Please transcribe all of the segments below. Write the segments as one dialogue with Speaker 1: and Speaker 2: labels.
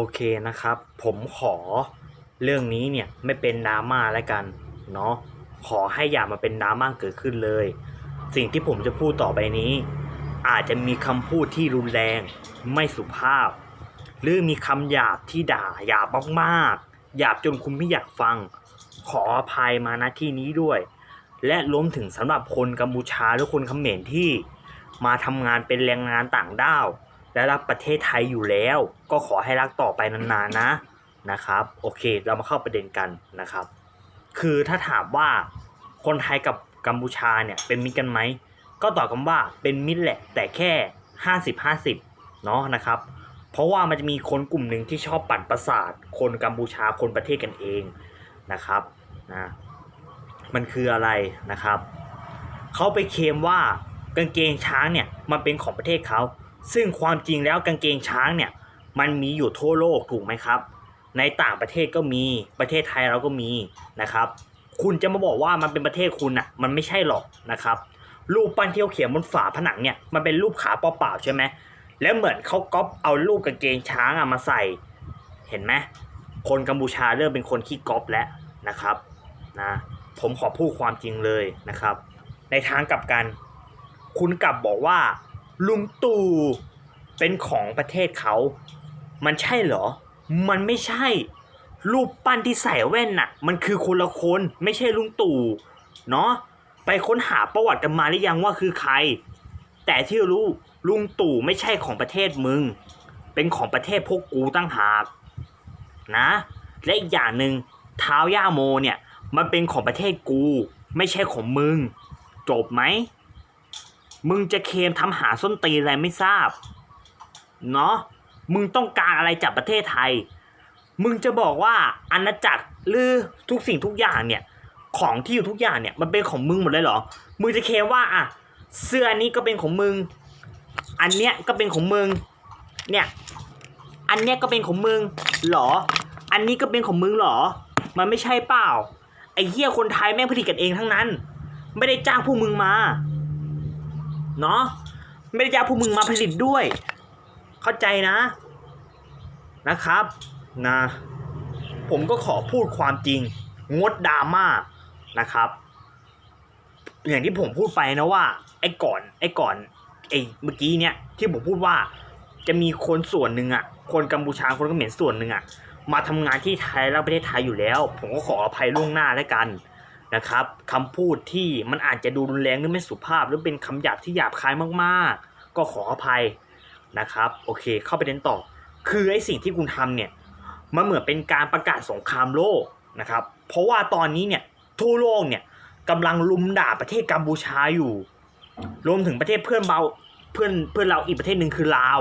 Speaker 1: โอเคนะครับ ผมขอเรื่องนี้เนี่ยไม่เป็นดราม่าแล้วกันเนาะขอให้อย่ามาเป็นดราม่าเกิดขึ้นเลย สิ่งที่ผมจะพูดต่อไปนี้ อาจจะมีคำพูดที่รุนแรงไม่สุภาพ หรือมีคำหยาบที่ด่าหยาบมากๆหยาบจนคุณไม่อยากฟัง ขออภัยมาณที่นี้ด้วย และรวมถึงสำหรับคนกัมพูชาหรือคนเขมรที่ มาทำงานเป็นแรงงานต่างด้าว และรักประเทศไทยอยู่แล้ว ก็ขอให้รักต่อไปนานๆนะนะครับ โอเคเรามาเข้าประเด็นกันนะครับ คือถ้าถามว่าคนไทยกับกัมพูชาเนี่ยเป็นมิตรกันไหมก็ตอบกันว่าเป็นมิตรแหละแต่แค่ 50 50เนาะนะครับ เพราะว่ามันจะมีคนกลุ่มหนึ่งที่ชอบปั่นประสาท คนกัมพูชาคนประเทศกันเองนะครับนะมันคืออะไรนะครับเขาไปเคลมว่ากางเกงช้างเนี่ยมันเป็นของประเทศเขา ซึ่งความจริงแล้วกางเกงช้างเนี่ยมันมีอยู่ทั่วโลกถูกไหมครับ ในต่างประเทศก็มีประเทศไทยเราก็มีนะครับ คุณจะมาบอกว่ามันเป็นประเทศคุณอะมันไม่ใช่หรอกนะครับ รูปปั้นที่เขาเขียนบนฝาผนังเนี่ยมันเป็นรูปขาเปล่าๆใช่ไหมแล้วเหมือนเขาก๊อปเอารูปกางเกงช้างอะมาใส่เห็นไหมคนกัมพูชาเริ่มเป็นคนขี้ก๊อปแล้วนะครับนะผมขอพูดความจริงเลยนะครับ ในทางกลับกัน คุณกลับบอกว่า ลุงตู่เป็นของประเทศเขา มันใช่เหรอ มันไม่ใช่ รูปปั้นที่ใส่แว่นน่ะ มันคือคนละคนไม่ใช่ลุงตู่เนาะไปค้นหาประวัติกันมาหรือยังว่าคือใคร แต่ที่รู้ลุงตู่ไม่ใช่ของประเทศมึง เป็นของประเทศพวกกูตั้งหากนะ และอีกอย่างหนึ่งเท้าย่าโมเนี่ย มันเป็นของประเทศกู ไม่ใช่ของมึง จบไหม มึงจะเคมทำหาส้นตีอะไรไม่ทราบ เนาะมึงต้องการอะไรจากประเทศไทย มึงจะบอกว่าอาณาจักรหรือทุกสิ่งทุกอย่างเนี่ย ของที่อยู่ทุกอย่างเนี่ยมันเป็นของมึงหมดเลยเหรอ มึงจะเคมว่าอะเสื้อนี้ก็เป็นของมึง อันเนี้ยก็เป็นของมึง เนี่ย อันเนี้ยก็เป็นของมึงเหรอ อันนี้ก็เป็นของมึงเหรอ มันไม่ใช่เปล่า ไอ้เหี้ยคนไทยแม่งผลิตกันเองทั้งนั้น ไม่ได้จ้างพวกมึงมา เนาะไม่ได้จ้างพวกมึงมาผลิตด้วย เข้าใจนะนะครับนะผมก็ขอพูดความจริง งดดราม่านะครับ อย่างที่ผมพูดไปนะว่า ไอ้ก่อน ไอ้ก่อนไอ้เมื่อกี้เนี่ยที่ผมพูดว่าจะมีคนส่วนหนึ่งอะคนกัมพูชาคนเขมรส่วนหนึ่งอะมาทำงานที่ไทยและประเทศไทยอยู่แล้ว ผมก็ขออภัยล่วงหน้าแล้วกัน นะครับคำพูดที่มันอาจจะดูรุนแรงหรือไม่สุภาพ หรือเป็นคำหยาบที่หยาบคายมากๆ ก็ขออภัยนะครับ โอเค เข้าไปเน้นต่อ คือไอ้สิ่งที่คุณทำเนี่ยมันเหมือนเป็นการประกาศสงครามโลกนะครับ เพราะว่าตอนนี้เนี่ยทั่วโลกเนี่ยกำลังลุมด่าประเทศกัมพูชาอยู่ รวมถึงประเทศเพื่อนเบาเพื่อนเพื่อนเราอีกประเทศหนึ่งคือลาว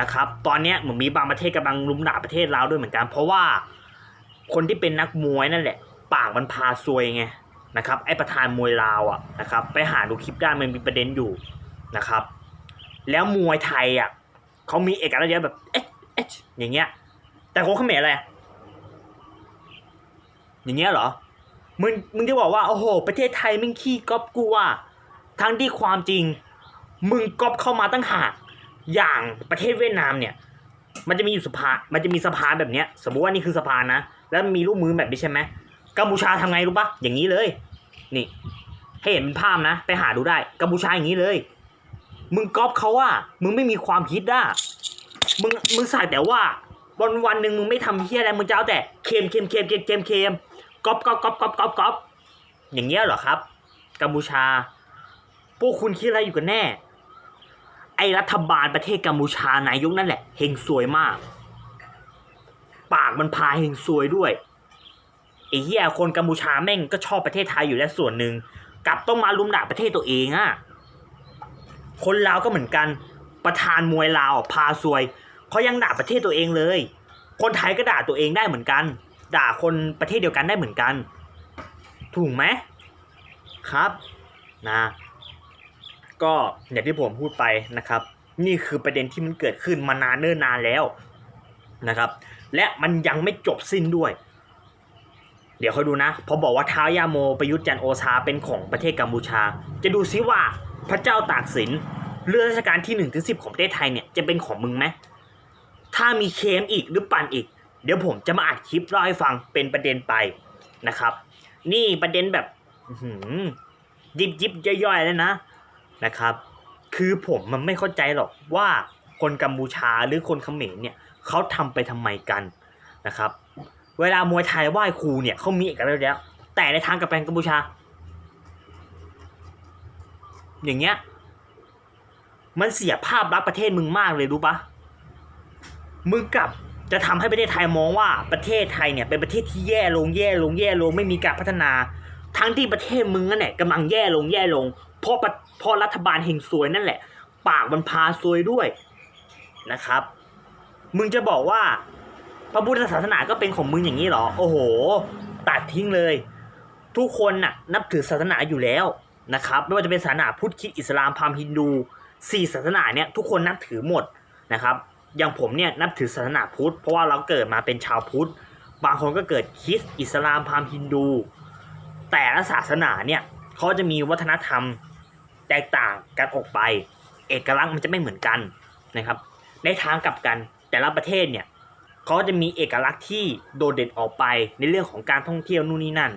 Speaker 1: นะครับ ตอนนี้เหมือนมีบางประเทศกำลังลุมด่าประเทศลาวด้วยเหมือนกัน เพราะว่าคนที่เป็นนักมวยนั่นแหละ ปากมันพาซวยไงนะครับไอประธานมวยลาวอะนะครับไปหาดูคลิปได้มันมีประเด็นอยู่นะครับ แล้วมวยไทยอะเขามีเอกลักษณ์แบบเอ๊ะเอ๊ะอย่างเงี้ย แต่คนเขมรอะไรอย่างเงี้ยเหรอมึงมึงจะบอกว่าโอ้โห ประเทศไทยมึงขี้ก๊อปกูอะทั้งที่ความจริง มึงก๊อปเข้ามาตั้งหากอย่างประเทศเวียดนามเนี่ย มันจะมีอยู่สภา มันจะมีสภาแบบเนี้ย สมมติว่านี่คือสภานะ แล้วมีรูปมือแบบนี้ใช่ไหม กัมพูชาทำไงรู้ปะอย่างนี้เลย นี่ ให้เห็นเป็นภาพนะ ไปหาดูได้กัมพูชาอย่างนี้เลย มึงก๊อปเขาอะมึงไม่มีความคิดอะมึงมึงใส่แต่ว่าวันวันหนึ่งมึงไม่ทำเฮียอะไรมึงจะเอาแต่เค็มเค็มเค็มเค็มเค็มเค็มก๊อปก๊อปก๊อปก๊อปก๊อปก๊อปอย่างเงี้ยเหรอครับ กัมพูชา พวกคุณคิดอะไรอยู่กันแน่ ไอรัฐบาลประเทศกัมพูชานายกนั่นแหละเฮงซวยมาก ปากมันพาเฮงซวยด้วย ไอ้เหี้ยคนกัมพูชาแม่งก็ชอบประเทศไทยอยู่แล้วส่วนหนึ่งกลับต้องมาลุมด่าประเทศตัวเองอะคนลาวก็เหมือนกันประธานมวยลาวพาซวยเขายังด่าประเทศตัวเองเลย คนไทยก็ด่าตัวเองได้เหมือนกัน ด่าคนประเทศเดียวกันได้เหมือนกัน ถูกไหมครับนะก็อย่างที่ผมพูดไปนะครับ นี่คือประเด็นที่มันเกิดขึ้นมานานเนิ่นนานแล้วนะครับ และมันยังไม่จบสิ้นด้วย เดี๋ยวเขาดูนะพอบอกว่าท้าวยาโมประยุทธ์จันโอชาเป็นของประเทศกัมพูชา จะดูซิว่าพระเจ้าตากสินเรือราชการที่1นถึงสิของประเทศไทยเนี่ยจะเป็นของมึงไหมถ้ามีเคมอีกหรือปั่นอีก เดี๋ยวผมจะมาอัดคลิปเล่าให้ฟังเป็นประเด็นไปนะครับ นี่ประเด็นแบบหือยิบยิบย่อยๆแล้วนะนะครับ คือผมมันไม่เข้าใจหรอกว่าคนกัมพูชาหรือคนเขมรเนี่ยเขาทำไปทำไมกันนะครับ เวลามวยไทยไหว้ครูเนี่ยเขามีเอกลักษณ์แล้ว แต่ในทางกับแปลงกัมพูชา อย่างเงี้ย มันเสียภาพลักษณ์ประเทศมึงมากเลยรู้ปะมึงกลับจะทำให้ประเทศไทยมองว่าประเทศไทยเนี่ยเป็นประเทศที่แย่ลงแย่ลงแย่ลงไม่มีการพัฒนา ทั้งที่ประเทศมึงนั่นแหละกำลังแย่ลงแย่ลง เพราะเพราะรัฐบาลเฮงซวยนั่นแหละ ปากมันพาซวยด้วยนะครับ มึงจะบอกว่า พระพุทธศาสนาก็เป็นของมึงอย่างนี้เหรอ โอ้โห ตัดทิ้งเลย ทุกคนน่ะนับถือศาสนาอยู่แล้วนะครับไม่ว่าจะเป็นศาสนาพุทธคิดอิสลามพราหมณ์ฮินดูสี่ศาสนาเนี่ยทุกคนนับถือหมดนะครับ อย่างผมเนี่ยนับถือศาสนาพุทธเพราะว่าเราเกิดมาเป็นชาวพุทธ บางคนก็เกิดคริสอิสลามพราหมณ์ฮินดู แต่ละศาสนาเนี่ยเขาจะมีวัฒนธรรมแตกต่างกันออกไป เอกลักษณ์มันจะไม่เหมือนกันนะครับ ในทางกลับกันแต่ละประเทศเนี่ย เขาจะมีเอกลักษณ์ที่โดดเด่นออกไปในเรื่องของการท่องเที่ยวนู่นนี่นั่น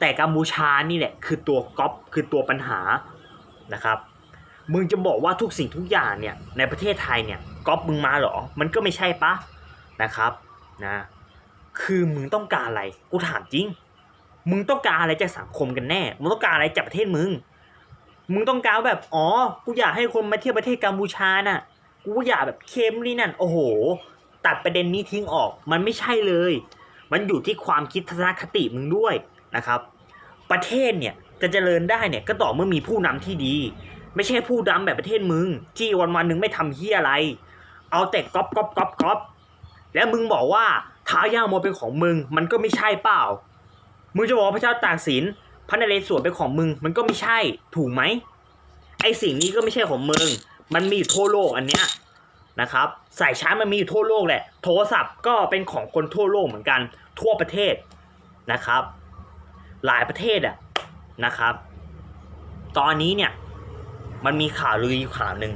Speaker 1: แต่กัมพูชานี่แหละคือตัวก๊อปคือตัวปัญหานะครับมึงจะบอกว่าทุกสิ่งทุกอย่างเนี่ยในประเทศไทยเนี่ยก๊อปมึงมาเหรอ มันก็ไม่ใช่ปะนะครับนะคือมึงต้องการอะไรกูถามจริง มึงต้องการอะไรจากสังคมกันแน่ มึงต้องการอะไรจากประเทศมึง มึงต้องการแบบอ๋อ กูอยากให้คนมาเที่ยวประเทศกัมพูชาน่ะ กูอยากแบบเข้มนี่นั่น โอ้โห ตัดประเด็นนี้ทิ้งออก มันไม่ใช่เลย มันอยู่ที่ความคิดทัศนคติมึงด้วยนะครับ ประเทศเนี่ยจะเจริญได้เนี่ยก็ต่อเมื่อมีผู้นำที่ดี ไม่ใช่ผู้นำแบบประเทศมึง ที่วันวันหนึ่งไม่ทำเฮียอะไร เอาแต่ก๊อปก๊อปก๊อปก๊อปแล้วมึงบอกว่าท้าย่าโมเป็นของมึง มันก็ไม่ใช่เปล่า มึงจะบอกพระเจ้าตากสินพระนเรศวรเป็นของมึง มันก็ไม่ใช่ถูกไหมไอสิ่งนี้ก็ไม่ใช่ของมึง มันมีอยู่ทั่วโลกอันเนี้ย นะครับสายชาร์จมันมีอยู่ทั่วโลกแหละ โทรศัพท์ก็เป็นของคนทั่วโลกเหมือนกัน ทั่วประเทศนะครับ หลายประเทศอะนะครับ ตอนนี้เนี่ยมันมีข่าวลืออยู่ข่าวหนึ่ง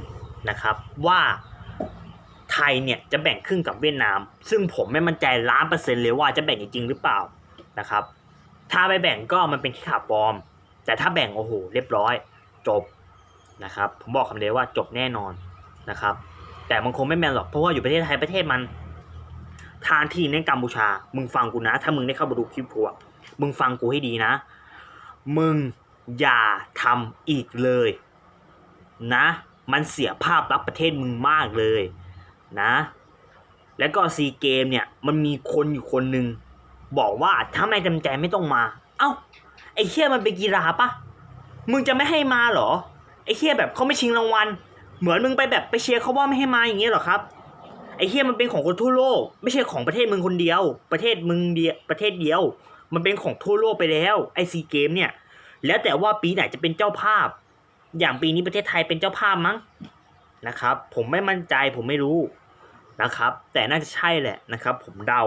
Speaker 1: นะครับ ว่าไทยเนี่ยจะแบ่งครึ่งกับเวียดนาม ซึ่งผมไม่มั่นใจล้านเปอร์เซ็นต์เลยว่าจะแบ่งจริงหรือเปล่านะครับ ถ้าไม่แบ่งก็มันเป็นแค่ข่าวปลอม แต่ถ้าแบ่งโอ้โหเรียบร้อยจบนะครับ ผมบอกคำเดียวว่าจบแน่นอนนะครับ แต่มันคงไม่แมนหรอกเพราะว่าอยู่ประเทศไทยประเทศมันทางที่ในกัมพูชา มึงฟังกูนะ ถ้ามึงได้เข้ามาดูคลิปกูอะมึงฟังกูให้ดีนะ มึงอย่าทำอีกเลย นะ มันเสียภาพลักษณ์ประเทศมึงมากเลยนะ แล้วก็ซีเกมเนี่ย มันมีคนอยู่คนหนึ่งบอกว่าถ้าไม่จำใจไม่ต้องมา เอ้า ไอ้เคียมันเป็นกีฬาปะมึงจะไม่ให้มาเหรอ ไอ้เคียแบบเขาไม่ชิงรางวัล เหมือนมึงไปแบบไปเชียร์เขาว่าไม่ให้มาอย่างเงี้ยหรอครับไอ้เคียมันเป็นของคนทั่วโลก ไม่ใช่ของประเทศมึงคนเดียว ประเทศมึงเดียวประเทศเดียว มันเป็นของทั่วโลกไปแล้วไอซีเกมเนี่ย แล้วแต่ว่าปีไหนจะเป็นเจ้าภาพ อย่างปีนี้ประเทศไทยเป็นเจ้าภาพมั้งนะครับ ผมไม่มั่นใจผมไม่รู้นะครับ แต่น่าจะใช่แหละนะครับ ผมเดา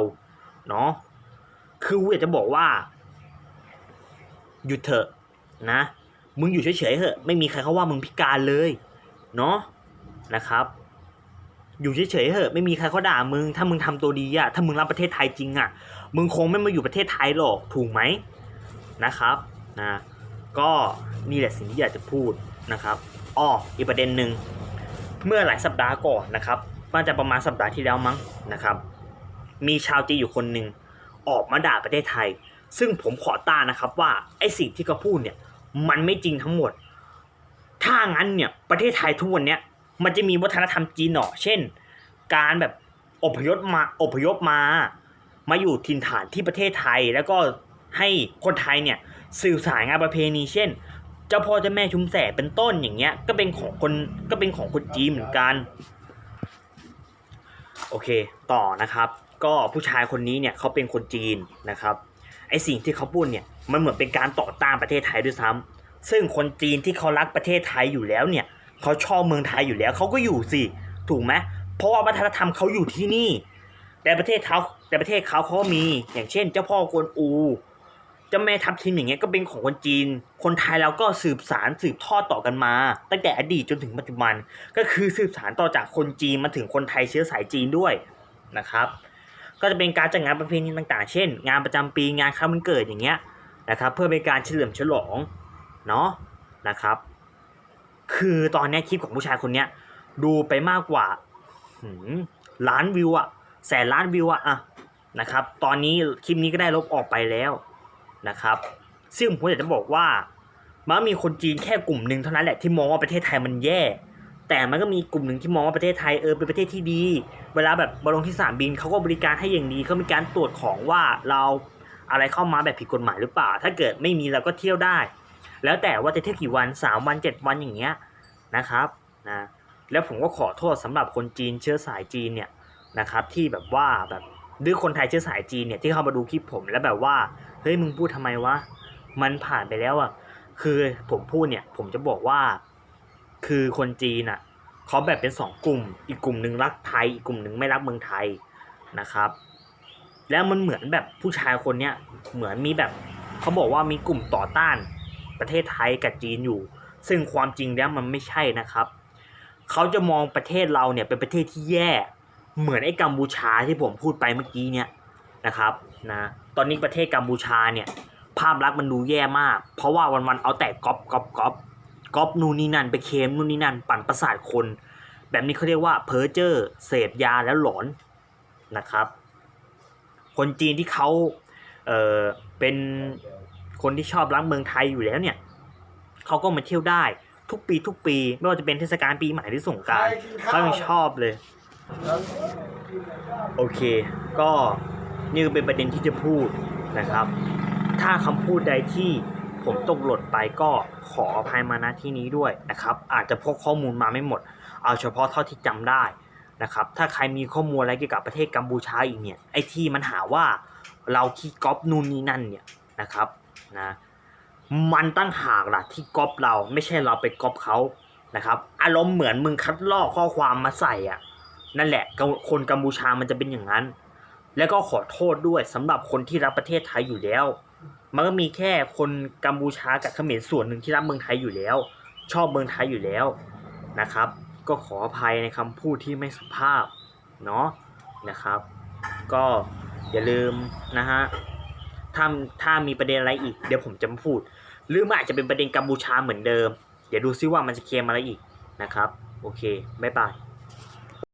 Speaker 1: เนาะคืออยากจะบอกว่า หยุดเถอะนะ มึงอยู่เฉยๆเถอะ ไม่มีใครเขาว่ามึงพิการเลย เนาะ นะครับอยู่เฉยๆเถอะไม่มีใครเขาด่ามึง ถ้ามึงทำตัวดีอะถ้ามึงรับประเทศไทยจริงอะมึงคงไม่มาอยู่ประเทศไทยหรอกถูกไหมนะครับนะก็นี่แหละสิ่งที่อยากจะพูดนะครับอ้ออีกประเด็นหนึ่งเมื่อหลายสัปดาห์ก่อนนะครับน่าจะประมาณสัปดาห์ที่แล้วมั้งนะครับ มีชาวจีนอยู่คนหนึ่งออกมาด่าประเทศไทย ซึ่งผมขอต้านนะครับว่าไอ้สิ่งที่เขาพูดเนี่ยมันไม่จริงทั้งหมด ถ้างั้นเนี่ยประเทศไทยทุกวันเนี้ย มันจะมีวัฒนธรรมจีนหนอเช่น การแบบอพยพมาอพยพมา มาอยู่ถิ่นฐานที่ประเทศไทย แล้วก็ให้คนไทยเนี่ยสื่อสารงานประเพณี เช่น เจ้าพ่อเจ้าแม่ชุมแสเป็นต้นอย่างเงี้ยก็เป็นของคนก็เป็นของคนจีนเหมือนกัน โอเคต่อนะครับ ก็ผู้ชายคนนี้เนี่ยเขาเป็นคนจีนนะครับไอสิ่งที่เขาพูดเนี่ยมันเหมือนเป็นการต่อต้านประเทศไทยด้วยซ้ำซึ่งคนจีนที่เขารักประเทศไทยอยู่แล้วเนี่ย เขาชอบเมืองไทยอยู่แล้วเขาก็อยู่สิถูกไหมเพราะว่าวัฒนธรรมเขาอยู่ที่นี่ แต่ประเทศเขาแต่ประเทศเขาเขาก็มี อย่างเช่น เจ้าพ่อกวนอูเจ้าแม่ทับทิมอย่างเงี้ยก็เป็นของคนจีน คนไทยเราก็สืบสารสืบทอดต่อกันมา ตั้งแต่อดีตจนถึงปัจจุบัน ก็คือสืบสารต่อจากคนจีนมาถึงคนไทยเชื้อสายจีนด้วยนะครับ ก็จะเป็นการจัดงานประเพณีต่างๆ เช่น งานประจำปีงานข้าวันเกิดอย่างเงี้ยนะครับ เพื่อเป็นการเฉลิมฉลองเนาะนะครับ คือตอนนี้คลิปของผู้ชายคนเนี้ยดูไปมากกว่าล้านวิวอะแสนล้านวิวอะอะนะครับ ตอนนี้คลิปนี้ก็ได้ลบออกไปแล้วนะครับ ซึ่งผมอยากจะบอกว่า มันมีคนจีนแค่กลุ่มหนึ่งเท่านั้นแหละที่มองว่าประเทศไทยมันแย่ แต่มันก็มีกลุ่มหนึ่งที่มองว่าประเทศไทยเออเป็นประเทศที่ดี เวลาแบบมาลงที่สนามบินเขาก็บริการให้อย่างดีเขามีการตรวจของว่าเราอะไรเข้ามาแบบผิดกฎหมายหรือเปล่า ถ้าเกิดไม่มีเราก็เที่ยวได้ แล้วแต่ว่าจะเที่ยวกี่วันสามวันเจ็ดวันอย่างเงี้ยนะครับนะแล้วผมก็ขอโทษสำหรับคนจีนเชื้อสายจีนเนี่ยนะครับที่แบบว่าแบบหรือคนไทยเชื้อสายจีนเนี่ยที่เข้ามาดูคลิปผมแล้วแบบว่าเฮ้ยมึงพูดทำไมวะมันผ่านไปแล้วอะคือผมพูดเนี่ยผมจะบอกว่าคือคนจีนอะเขาแบบเป็นสองกลุ่ม อีกกลุ่มหนึ่งรักไทยอีกกลุ่มหนึ่งไม่รักเมืองไทยนะครับ แล้วมันเหมือนแบบผู้ชายคนเนี้ยเหมือนมีแบบเขาบอกว่ามีกลุ่มต่อต้าน ประเทศไทยกับจีนอยู่ ซึ่งความจริงแล้วมันไม่ใช่นะครับ เขาจะมองประเทศเราเนี่ยเป็นประเทศที่แย่ เหมือนไอ้กัมพูชาที่ผมพูดไปเมื่อกี้เนี่ยนะครับนะตอนนี้ประเทศกัมพูชาเนี่ยภาพลักษณ์มันดูแย่มาก เพราะว่าวันๆเอาแต่ก๊อปก๊อปก๊อปก๊อปนู่นนี่นั่นไปเคมนู่นนี่นั่นปั่นประสาทคน แบบนี้เขาเรียกว่าเพ้อเจอร์เสพยาแล้วหลอนนะครับ คนจีนที่เขาเออเป็น คนที่ชอบรักเมืองไทยอยู่แล้วเนี่ยเขาก็มาเที่ยวได้ทุกปีทุกปี ไม่ว่าจะเป็นเทศกาลปีใหม่หรือสงกรารเขายังชอบเลย โอเค ก็นี่ก็เป็นประเด็นที่จะพูดนะครับ ถ้าคำพูดใดที่ผมตกหล่นไปก็ขออภัยมาณที่นี้ด้วยนะครับ อาจจะพกข้อมูลมาไม่หมด เอาเฉพาะเท่าที่จำได้นะครับ ถ้าใครมีข้อมูลอะไรเกี่ยวกับประเทศกัมพูชาอีกเนี่ยไอ้ที่มันหาว่าเราขี้ก๊อปนู่นนี่นั่นเนี่ยนะครับ นะมันตั้งหากล่ะที่ก๊อปเราไม่ใช่เราไปก๊อปเขานะครับ อารมณ์เหมือนมึงคัดลอกข้อความมาใส่อะนั่นแหละคนกัมพูชามันจะเป็นอย่างนั้น แล้วก็ขอโทษด้วยสำหรับคนที่รักประเทศไทยอยู่แล้ว มันก็มีแค่คนกัมพูชากับเขมรส่วนหนึ่งที่รักเมืองไทยอยู่แล้ว ชอบเมืองไทยอยู่แล้วนะครับ ก็ขออภัยในคำพูดที่ไม่สุภาพเนาะนะครับ ก็อย่าลืมนะฮะ ถ้าถ้ามีประเด็นอะไรอีก เดี๋ยวผมจะมาพูด หรือมันอาจจะเป็นประเด็นกัมพูชาเหมือนเดิม เดี๋ยวดูซิว่ามันจะเคลมอะไรอีกนะครับ โอเคบ๊ายบาย